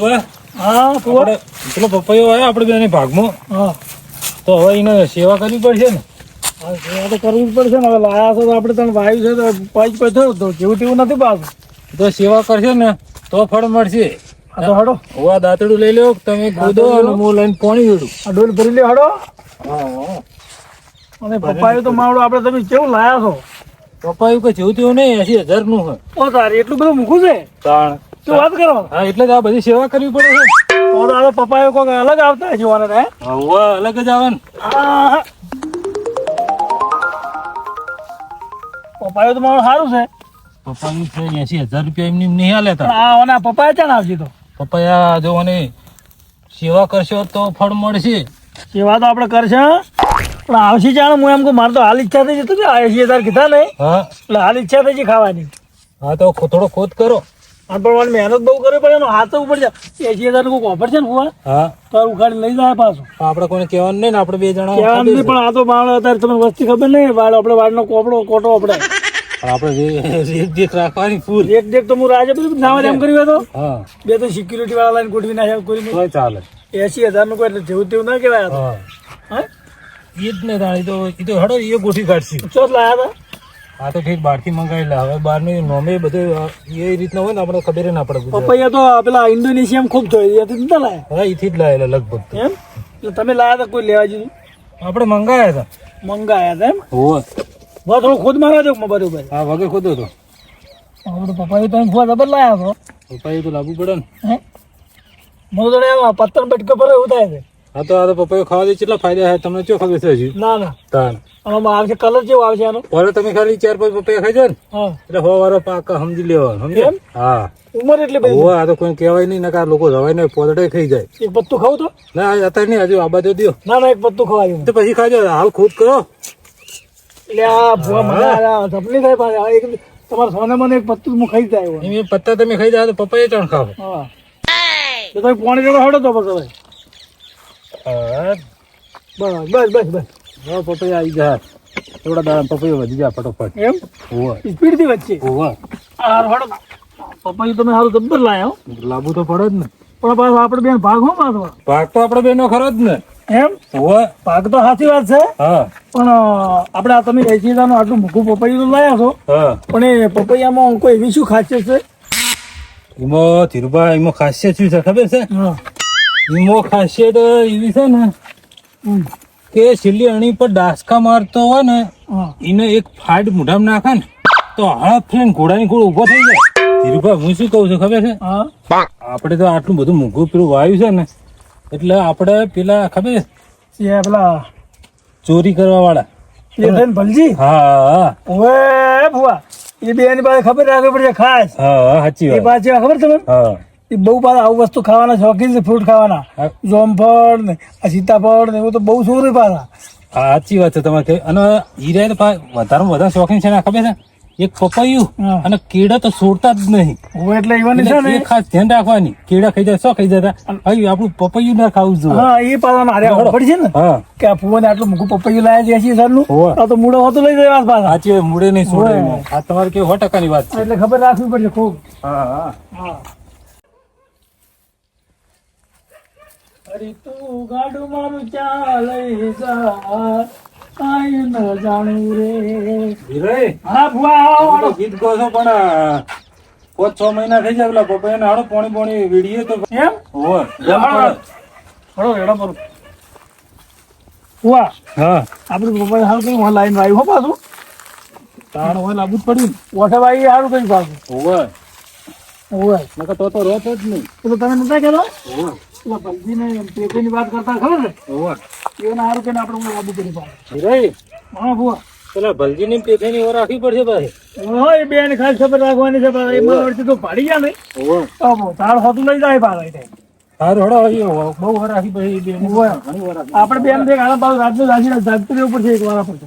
હા આપણે પેલો પપૈયો આવ્યો આપણે બેને ભાગમાં. હા. તો હવે એને સેવા કરવી પડશે ને. હા, સેવા તો કરવી જ પડશે ને. હવે લાયા છો તો આપણે તને વાયુ છે તો પાંચ પછો તો જેવું તેવું નથી પાછું તો સેવા કરશે ને તો ફળ મળશે. તો હડો. હોવા દાંતડું લઈ લો તમે કૂદો અને હું લઈને પાણી આ ડોલ ભરી લે હડો. હા અને પપ્પાએ તો માવડું આપણે તમે કેવું લાયા છો? પપ્પાયું કે જેવું તેવું નહીં એસી હજારનું હોય. ઓ તારી એટલું બધું મૂકું છે? તાણ. શું વાત કરો. હા એટલે જ આ બધી સેવા કરવી પડે છે. તો તો આ પપ્પાએ કોઈક અલગ આવતા જોવાના હે? હોવા અલગ જ આવે ને પપ્પાએ તો મારું સારું છે. પપાયું છે એસી હજાર રૂપિયા એમની નહીં હાલે હા તા આ પપ્પાએ ચાલ આવશે તો પપૈયા જો અને સેવા કરશો તો ફળ મળશે. સેવા તો આપણે કરશે પણ આવશે જાણે હું એમ કહું મારે તો હાલ ઈચ્છા થઈ જતું કે એસી હજાર કીધા ને હા. એટલે હાલ ઈચ્છા થઈ છે ખાવાની. હા તો થોડો ખોદ કરો. પણ મહેનત બહુ કરવી પડે એનો હાથ ઉપર છે એસી હજાર કોઈ ઓફર છે ને હું હા. તો ઉઘાડી ઉખાડી લઈ જાય પાછું. આપણે કોઈને કહેવાનું નહીં ને આપણે બે જણા કહેવાનું નહીં પણ આ તો બાળ અત્યારે તમને વસ્તી ખબર નહીં બાળ આપણે વાળનો કોપડો કોટો આપણે. આપડે આપણે દેખ દેખ રાખવાની ફૂલ. એક દેખ તો હું રાજે બધું નાવા એમ કર્યું તો. બે તો સિક્યુરિટી વાળા લાઈન ગોઠવી નાખ્યા કોઈ ચાલે. એસી હજારનું કોઈ એટલે જેવું તેવું ના કહેવાય હા. ઈ જ ને તાણી તો એ તો હડો એ ગોઠવી કાઢશે. ચોથ લાયા હતા. આ તો ઠીક બહારથી મંગાવી લે હવે બહારની નોમે બધું એ રીતના હોય ને આપણે ખબર ના પડે પપૈયા તો પેલા ઇન્ડોનેશિયામાં ખૂબ જોઈ ત્યાંથી નતા લાયા? હા એથી જ લાયેલા લગભગ તો. એમ? એટલે તમે લાયા હતા કોઈ લેવા જેવું? આપણે મંગાયા હતા મંગાયા હતા એમ? હોવ. બસ થોડું ખુદ મારા દો બરોબર હા વગર ખોદો તો આપણે પપ્પાએ તમે ફુવા ખબર લાયા હતો પપ્પાએ તો લાગુ પડે ને. હે? મને તો પત્તર બેટકા પર એવું થાય છે. હા તો આ તો પપૈયો ખાવાથી કેટલા ફાયદા છે? તમને શું ખબર છે હજી? ના ના. તાન આમાં આવશે કલર જેવો આવશે આનો. ઓલે તમે ખાલી ચાર પાંચ પપૈયા ખાઈ જાવ ને. એટલે હો વારો પાક સમજી લેવાનો સમજે હા. ઉંમર એટલે બધી. હોવે આ તો કોઈ કહેવાય નહીં નકાર લોકો રવાય ને પોદડે ખાઈ જાય. એક પત્તું ખાવ તો? ના અત્યારે નહીં હજુ આ બાજુ દો ના ના એક પત્તું ખવાય તો પછી ખાજો હાલ ખુદ કરો. એટલે આ ભૂવા મને આ ધપલી થાય પાછી. એક તમારા સોને મને એક પત્તું હું ખાઈ જાય એ પત્તા તમે ખાઈ જાય તો પપૈયા ચણ ખાવ હા. તો પાણી પોણી હડો તો પછી. હા બસ બસ બસ બસ. પપૈયા આવી ગયા. થોડા દાડા પપૈયા વધી ગયા ફટોફટ. એમ? હોવે. સ્પીડથી વચ્ચે હોવે હડો પપ્પાજી તમે સારું જબ્બર લાયા. લાવવું તો પડે જ ને. પણ પાછું આપણે બેન ભાગ હો મારવા ભાગ તો આપણે બેનો ખરો જ ને. એમ? હોવે. ભાગ તો સાચી વાત છે. હા. પણ આપણે આ તમે એસી હજારનું આટલું મૂકું પપૈયું તો લાયા છો. હા. પણ એ પપૈયામાં કોઈ એવી શું ખાસિયત છે? એમાં ધીરુભાઈ એમાં ખાસિયત શું છે ખબર છે? એમાં ખાસિયત એવી છે ને કે છેલ્લી અણી પર ડાસકા મારતો હોય ને એને એક ફાટ મોઢામાં નાખે ને તો હળપ થઈને ઘોડાની ઘોડ ઊભો થઈ જાય. ધીરુભાઈ હું શું કહું છું ખબર છે? હા. આપણે તો આટલું બધું મોંઘું પેલું વાયુ છે ને એટલે આપણે પેલા ખબર છે પેલા ચોરી કરવા વાળા ભલજી? હા ઓએ ભુવા એ બે એની પાસે ખબર રાખવી પડશે ખાસ. હા સાચી સાચી એ વાત. પાછી ખબર તમને? હા. એ બહુ પાછા આવું વસ્તુ ખાવાના શોખીન છે ફ્રૂટ ખાવાના. જોમફળ ને આ સીતાફળ ને એવું તો બહુ શું પાછા. સાચી વાત છે તમારે અને હીરા તો પા- વધારે શોખીન છે ને ખબર છે? એક પપૈયું અને કેળા તો છોડતા જ નહીં. એટલે ઈવાની છે ને? ખાસ ધ્યાન રાખવાની. કેળા ખાઈ જાય શું ખાઈ જતા ભાઈ આપણું પપૈયું ના ખાવું જોઈએ. હા એ પાછા મારે ખબર છે ને? કે આ ફુવાને આટલું મોટું પપૈયું લાયા છે એસી હોવે. આ તો મૂળો હોતો લઈ જાય પાછા. સાચી મૂળે નહીં છોડે આ તમારે કેવું સો ટકાની વાત છે. એટલે ખબર રાખવી પડશે ખૂબ. હા. હા. અરે તું ગાડું મારું ચાલે જા. કાંઈ ન જાણું રે. હીરાએ, હા ભુવા આવો, તમે આવો. તો ગીત ગો છો પણ પાંચ છ મહિના થઈ જાય પેલા પપૈયા ને હાડો પોણી પોણી વીડીએ તો એમ? હોવે. હાડો પર. ભુવા હા. આપણે પપ્પા હાલ કઈ લાઈન આવ્યું હો પાછું. તાણ હોય જ પડ્યું. ઓઠે ભાઈ સારું કઈ પાછું. હોવે. ઓય નકર તો તો રોત જ નહીં. એટલે તમે નતા કહેતા? હોવે. પેટીની વાત કરતા ખબર ને. એને આપણે લાગુ કરી હા પેલા ભલજી ની પેઠેની ઓર રાખવી પડશે ભાઈ એ બેન ખાસ ખબર રાખવાની છે પણ એમાં વળતી તો પાડી ગયા નહીં. હોવે. તો બહુ હોતું લઈ જાય પાછા એટલે. સારું હળો હવે. બહુ વાર રાખી પછી. ઘણી રાખી આપણે બેન બે રાતનું જાગતું રહેવું પડશે એક વાર પડશે.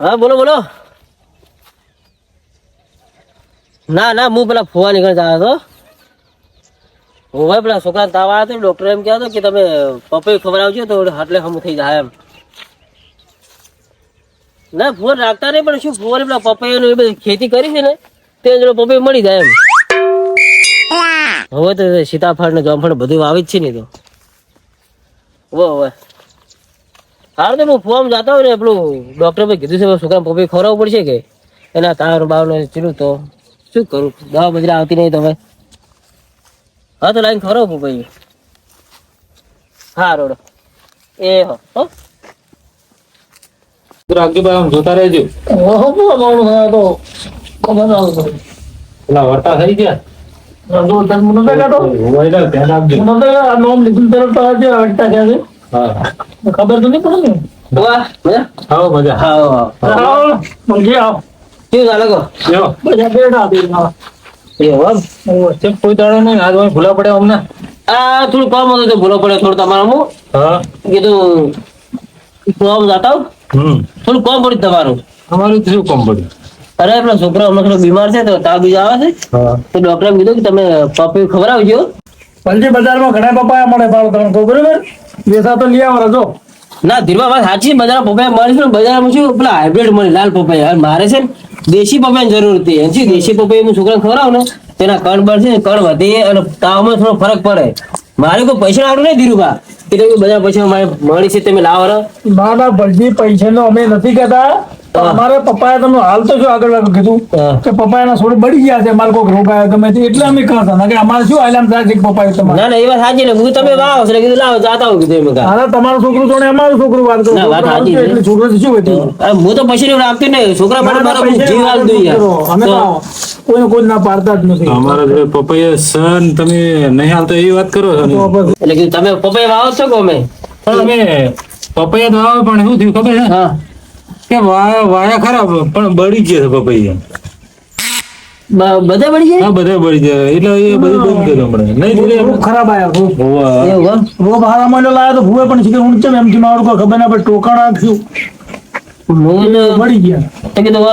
હા, બોલો બોલો. ના ના, હું પેલા ફુવા નીકળ જતો હતો. હું ભાઈ પેલા છોકરા તાવ આવ્યા હતો ડોક્ટર એમ કહેતો કે તમે પપ્પે ખબર આવજો તો હાટલે હમ થઈ જાય એમ. ના ફુવા રાખતા નહીં, પણ શું ફુવાને પેલા પપૈયાનું એ બધી ખેતી કરી છે ને, તે પપૈયું મળી જાય એમ. હવે તો સીતાફળ ને જામફળ બધું વાવી જ છે ને તો. વો હવે હારું તો હું ફોર્મ જતો હોય ને પેલું ડોક્ટર ભાઈ કીધું છે છોકરા પપ્પી ખોરાવું પડશે કે? એના તાર બાવ ને ચીલું તો. શું કરું? દવા બજરા આવતી નહીં તમે હા તો લાઈન ખોરાવું ભાઈ હા રોડો. એ હો હો. આમ જોતા રહેજો. ઓહો, તો. ખબર ના. પેલા વટા થઈ ગયા. ખબર તો નહીં પડે ને? વાહ મજા આવો મજા. હા હા. આવો, મંજી આવો. કેવું ચાલે કહો બધા બેઠા બેઠા. એવું એમ? કોઈ દાડો નહીં આજ ભાઈ ભૂલા પડે અમને. આ થોડું કામ હતું તો ભૂલો પડે થોડું તમારું હું. હા. કીધું ફોર્મ જાતા આવું. હમ. થોડું કામ પડ્યું તમારું. અમારું શું કામ પડ્યું? અરે પેલા છોકરો હમણાં બીમાર છે તો તાવ બીજો આવે છે? તો ડોક્ટરે કીધું કે તમે પપ્પી ખવડાવજો. પંજી બજારમાં ઘણા પપ્પાયા મળે ભાવ તમને તો બરોબર? વેસા તો લઈ આવો જો. ના ધીરવા વાત સાચી બધા બજારમાં પપૈયા મળે છે ને બજારમાં શું પેલા હાઇબ્રિડ મળે લાલ પપૈયા હવે મારે છે ને દેશી પપ્પાની જરૂર હતી. એમ શું દેશી પપૈયા હું છોકરાને ખવડાવું ને તેના કણ બળ છે ને કણ વધે અને તાવમાં થોડો ફરક પડે. મારે કોઈ પૈસા આવડું નહીં ધીરુભા કે બધા પૈસા મારે મળી છે તમે લાવો ને. ના ના ભલજી પૈસાનો અમે નથી કહેતા. હા. અમારે પપ્પાએ તમને હાલ તો જો આગળ આગળ કીધું કે કે પપ્પાના છોડ બળી ગયા છે અમારે કોઈક રોગ આવ્યો ગમે તે એટલે અમે કહેતા ના કે અમારે શું આલામ થાય છે કે પપ્પાએ તમારે? ના ના એ વાત સાચી ને હું તમે વાવો એટલે કીધું લાવો જાતા હું કીધું એમ કાં. હાલા તમારું છોકરું જોડે અમારું છોકરું વાત કરું વાત સાચી એટલે છોકરો શું વધ્યું હું તો પૈસા રાખતી ને છોકરા ના, મારે જીવ આલ દઉં. અમે કોઈને કોઈ ના પાડતા જ નથી. અમારા જોડે પપ્પાએ સન તમે નહીં હાલતા એ વાત કરો. એટલે કીધું તમે પપૈયા વાવો છો કે અમે? પણ અમે પપૈયા તો આવે પણ શું થયું ખબર છે? હા. કે વાયા વાયા ખરાબ પણ બળી ગયા પપૈયા બધા બળી જાય? હા બધા બળી ગયા એટલે એ બધું બંધ કર્યું હમણાં. નહીં એટલે ખરાબ આવ્યા રોગ હારા મળ્યો લાયા તો ભૂવે પણ શીખર ઊંચે એમ થી મારું કોઈ ખબર ના પડે. ટોકાણ હું મળી ગયા. તો કીધું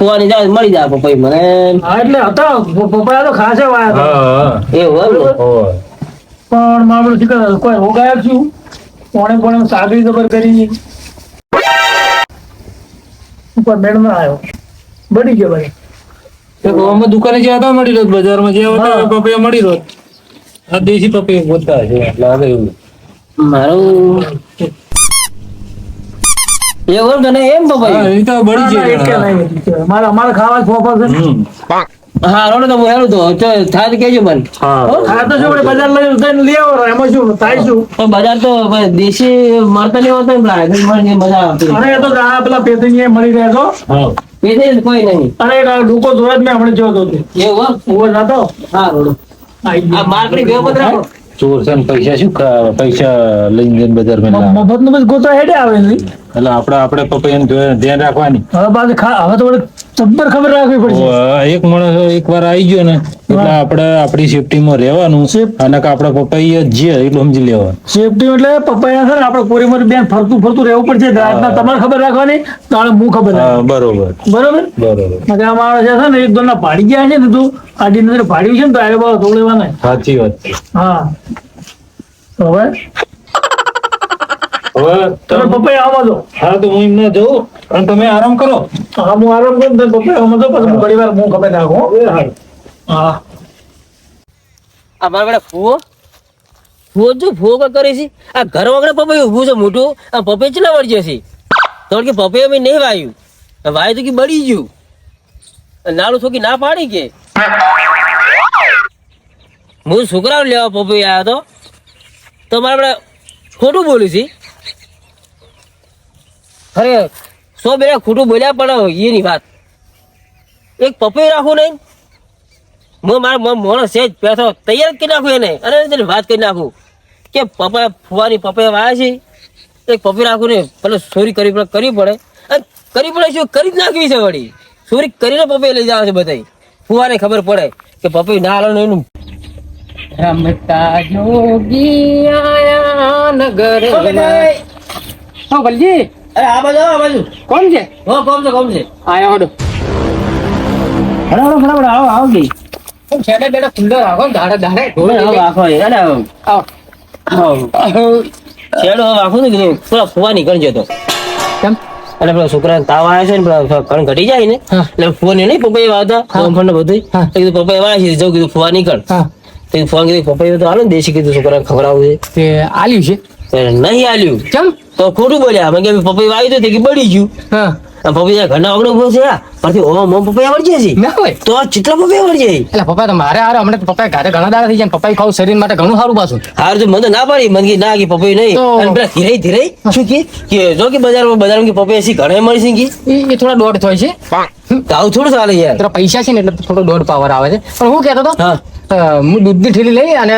હવે જાય મળી જાય પપૈયા મને. હા એટલે હતા. પપ્પા તો ખાસે વાયા હતા. હા હા. એવું એમ? પણ મારું શીખર કોઈ રોગ આવ્યો છું કોણે કોણે સાગરી ખબર કરી ઉપર મેળ ના આવ્યો. બળી ગયો ભાઈ. અમે દુકાને જ્યાં હતા મળી રહ્યો. બજારમાં જ્યાં હતા. પપૈયા મળી રહ્યો. આ દેશી પપૈયા ગોતતા છે એટલે આવે એવું મારું એવું એમ તને એમ પપૈયા એ તો બળી જાય મારા અમારે ખાવા ફોફા છે. હા રોડ તો હું હેરું તો જો થાય તો મને. હા હા? તો શું બજાર લઈ જઈને લઈ આવો એમાં શું થાય શું? પણ બજાર તો દેશી મળતા ને મળે એ મજા આવતી અને તો આ પેલા પેતંગી મળી રહ્યા તો હા જ કોઈ નહીં. ડૂકો જોયો જ મેં હમણાં જોતો હતો તે. એવું એમ? નતો હા રોડ. આ. માર્કેટ ગયો પત્ર ચોર ને પૈસા શું પૈસા લઈને બજાર મફત મ-. મફતનું બસ ગોતવા હેડે આવે નહીં એટલે આપણે આપણે પપૈયાનું ધ્યાન રાખવાની. હવે પાછું હવે તો જબ્બર ખબર રાખવી પડશે. એક માણસ એક વાર આવી ગયો ને એટલે આપણે આપણી સેફટીમાં રહેવાનું અને આપણે પપૈયા જે એટલું સમજી લેવાનું સેફટી એટલે પપૈયા છે ને આપણે કોરી મોરી બેન ફરતું ફરતું રહેવું પડશે. રાતના તમારે ખબર રાખવાની તાણે હું ખબર બરોબર. બરોબર? બરોબર. આ માણસ છે ને એક દોના પાડી ગયા છે ને તું આડી નજરે પાડ્યું છે ને તો આરે બાબા તોડેવાના સાચી વાત છે. હા. હવે? હવે તમે પપ્પાયા આમાં જો હા તો હું એમને જઉં અને તમે આરામ કરો. હા હું આરામ કરું ને તમે પપ્પાયા આમાં જો પછી હું. ઘણી વાર હું ખબર નાખું હા. અમારા બેટા ફુવો. ફુવો જો ફુવો કરે છે? આ ઘર વગર પપૈયું ઊભું છે મોટું આ પપૈયું ચલા વળી જશે તો કે પપૈયું મેં નહીં વાયું. વાય તો કે બળી ગયું. નાળું છોકી ના પાડી કે? હું છોકરાઓ લેવા પપૈયું આવ્યો તો. તો મારા બેટા ખોટું બોલ્યું છે? અરે, સો બે ખોટું બોલ્યા પણ એની વાત. એક પપૈયું રાખું નહીં? હું મારા મો- છે જ પેસો તૈયાર કરી નાખું એને. અને તેને વાત કરી નાખું. કે પપ્પા ફુવાની પપ્પા વાયા છે? એક પપ્પી રાખું ને પેલો ચોરી કરી પડે કરવી પડે. અને કરવી પડે શું? કરી જ નાખવી છે વળી. ચોરી કરીને પપ્પે લઈ જવા છે બધા ફુવાને ખબર પડે કે પપ્પી ના હાલો એનું. રમતા જોગી આયા નગર હા ભલજી અરે આ બાજુ આવો, આ બાજુ. કોણ છે? હો કોમ છે કોમ છે. આયા હડો. હડો હડો આવો આવો કે છેડે બેડે ખુલ્લો રાખો ધાડે ધાડે દાડે ઢોળ આવો આખો એ અરે આવો. આવો. આવો. છેડો હવે ને કીધું. પેલા ફુવા નીકળી જતો કેમ? અને પેલા છોકરા તાવ આવે છે ને પેલા કણ ઘટી જાય ને. એટલે ફુવા ને નહીં પપ્પા વાવતા હા. ફોન ને બધું કીધું પપ્પા વાળા છે જવું કીધું ફુવા નીકળ. હા. તો ફોન કીધું પપ્પા તો આલો ને દેશી કીધું છોકરાને ખવડાવવું તે આલ્યું છે? નહીં આલ્યું. કેમ? તો ખોટું બોલ્યા. અમે કે પપ્પા આવી તો કે બળી ગયું. હા. પપ્પા ઘરના આગળ ઊભો છે પરથી ઓમ ઓમ પપ્પા આવડી છે. ના હોય. તો પપ્પા આવડી જાય. એટલે પપ્પા તો મારે હારે હમણાં પપ્પા ઘરે ઘણા દાડા થઈ જાય પપ્પા ખાવ શરીર માટે ઘણું સારું પાછું. હાર તો મને ના પાડી. મને ના કે પપ્પા નહીં. અને પેલા ધીરે ધીરે શું કે? કે જો કે બજારમાં બજારમાં કે પપ્પા એસી ઘરે મળી છે એ એ થોડા દોઢ થાય છે. આવું થોડું ચાલે યાર. પૈસા છે ને એટલે થોડો દોઢ પાવર આવે છે. પણ હું કહેતો હતો હા દૂધની ઠેલી લઈ અને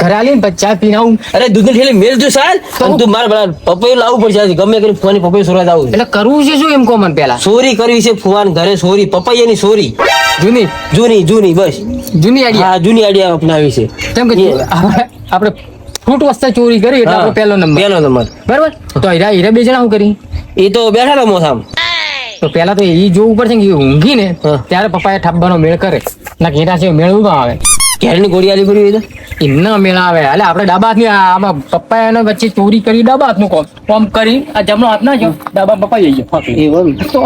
ઘરે આવીને ચા પીને આવું. અરે દૂધની થેલી મેલ તું સાલ પણ તું મારા પેલા પપૈયું લાવવું પડશે ગમે કરીને ફોની પપૈયું સુરત આવું. એટલે કરવું છે શું એમ કહો મને પેલા સોરી કરવી છે ફુવાન ઘરે સોરી. પપૈયાની સોરી. જૂની? જૂની જૂની બસ. જૂની આઈડિયા? હા જૂની આઈડિયા અપનાવી છે. કેમ કે આપણે ફ્રૂટ વસ્તુ ચોરી કરી એટલે આપણો પહેલો નંબર. પહેલો નંબર. બરાબર? તો હીરા હીરા બે જણા શું કરી? એ તો બેઠા હતા મોસામ. તો પેલા તો એ જોવું પડશે કે ઊંઘી ને. ત્યારે પપ્પાએ ઠાબવાનો મેળ કરે. ના ઘેરા છે મેળ ઊભા આવે. ઘેરની ગોળી આલી કરી હોય એમના મેળ આવે. એટલે આપણે ડાબા હાથની આમાં પપ્પા એને વચ્ચે ચોરી કરી ડાબા હાથનું કોમ. કોમ કરી આ જમણો હાથ ના જો ડાબા પપ્પા જઈ ગયો. એવું તો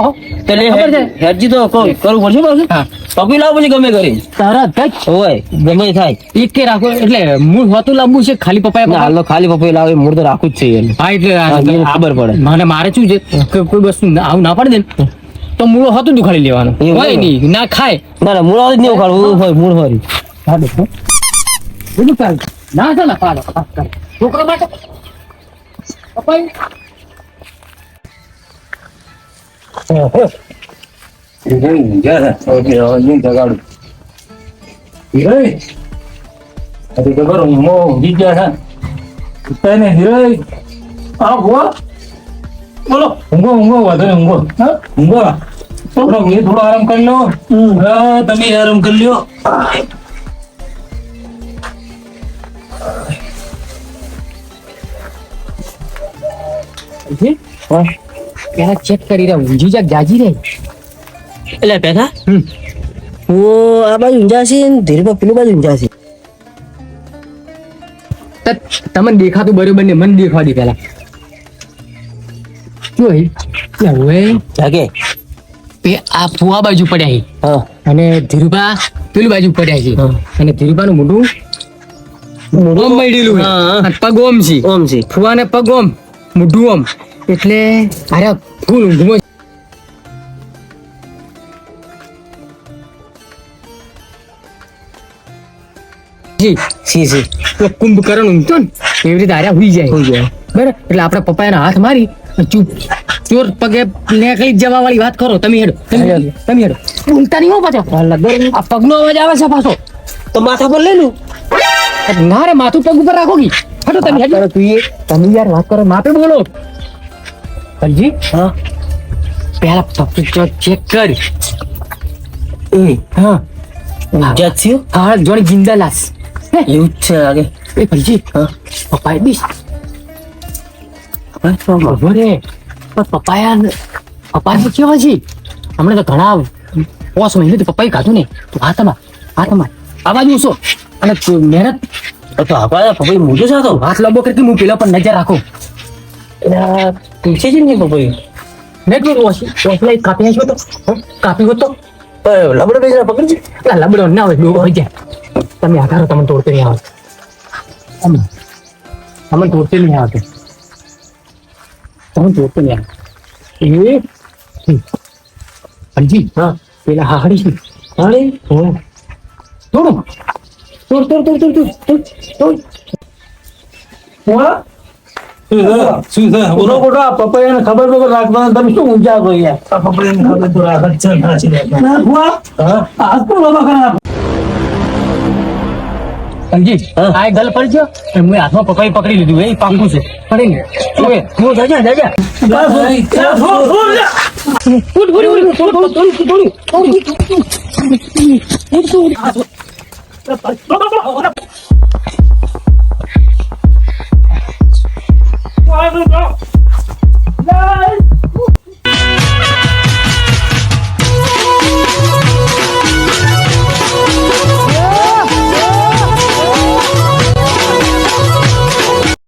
તો લે ખબર છે? હેરજી તો કરવું પડશે હા. પપ્પી લાવ પછી ગમે કરી. તરત જ હોય ગમે થાય. એક કે રાખો એટલે મૂળ હોતું લાવવું છે ખાલી ના, હાલો ખાલી પપ્પી લાવે મૂળ તો રાખવું જ છે. હા એટલે ખબર પડે. મને મારે શું છે? કે કોઈ વસ્તુ આવું ના પડે ને તો મૂળો હતું દુખાડી લેવાનું. હોય? નહીં ના ખાય. ના ના મૂળ જ નહીં ઉખાડવું હોય મૂળ હોય. હા દેખો બધું ચાલ ના પાડો છોકરો માટે પપ્પા બોલો ઊંઘો ઊંઘો વાંધો નહીં ઊંઘો હા. ઊંઘો થોડો એ થોડો આરામ કરી લો હા તમે આરામ કરી લ્યો પેલા ચેક કરી રહ્યા ઊંઘી જાગ જાજી રે એટલે હમ. ઓ આ બાજુ ઊંઝા છે ધીરે પેલું બાજુ ઊંઝા તમને દેખાતું બરોબર ને મને દેખવા દે પેલા હે? જાગે. આ ફુવા બાજુ પડ્યા છે. અને ધીરુભા પેલી બાજુ પડ્યા છે. હા. અને ધીરુભાનું મોઢું ઓમ મળેલું હા, હા. પગ ઓમ છે. ઓમ છે. ફુવાને પગ ઓમ મોઢું ઓમ. એટલે અરે ફૂલ ઊંઘમાં જી. સી સી પેલો કુંભકર્ણ ઊંઘતો ને એવી રીતે હાર્યા હુઈ જાય. હોઈ જાય. બરાબર? એટલે આપણે પપ્પાના હાથ મારી અને ચૂપ. ચોર પગે નીકળી જવા વાળી વાત કરો. તમે હેડો. તમે હેડો, તમે હેડો. નહીં હો પાછો. આ પગનો અવાજ આવે છે પાછો. તો માથા પર લઈ લઉં ના રે માથું પગ ઉપર રાખો કી. હટો તમે હેડો. તું એ. તમે યાર વાત કરો માપે બોલો. કલજી હા. પેલા પગ ચેક કર. એ. હા. ઊંઝા જ હા જોણી જિંદા લાશ. હે, એવું જ છે લાગે એ હા પપ્પાએ બીસ આપણે શું માં? ખબર હે પણ પપ્પાયા પપ્પાને કેવા છે હમણાં તો ઘણા પોસ મહિને તો પપ્પાએ ખાધું ને તું હા તમાર હા તમાર આ બાજુ ઉસો અને તું મહેનત તો આપણા પપ્પી મોટું છે તો હાથ લાંબો કરતી હું પેલા પર નજર રાખું પીછે છે ને પપ્પી ને તું ઓછી ઓછલા કાપી નાખ્યો તો? કાપી હોત તો લબડે બેસી પકડ લબડો ના હોય ડોબો હોય જાય તમે આધારો તમને તોડતે નહીં આવે તમે તમને તોડતે નહીં આવે તમને તોડતે નહીં આવે એ. હરજી હા. પેલા હાહડી છે અરે તોડો. તોડ તોડ તોડ તોડ તોડ તોડ તોડ. શું છે? આ પપૈયાને ખબર વગર રાખવાના તમે શું ઊંચા છો યાર આ પપૈયાને ખાધું તો છે ના, હા. બાબા ખરા હરજી આ ગલ પડજો મેં હાથમાં પકડી પકડી લીધું એ પાકું છે પડી ને ઓકે હું જાજા જાજા ઉઠ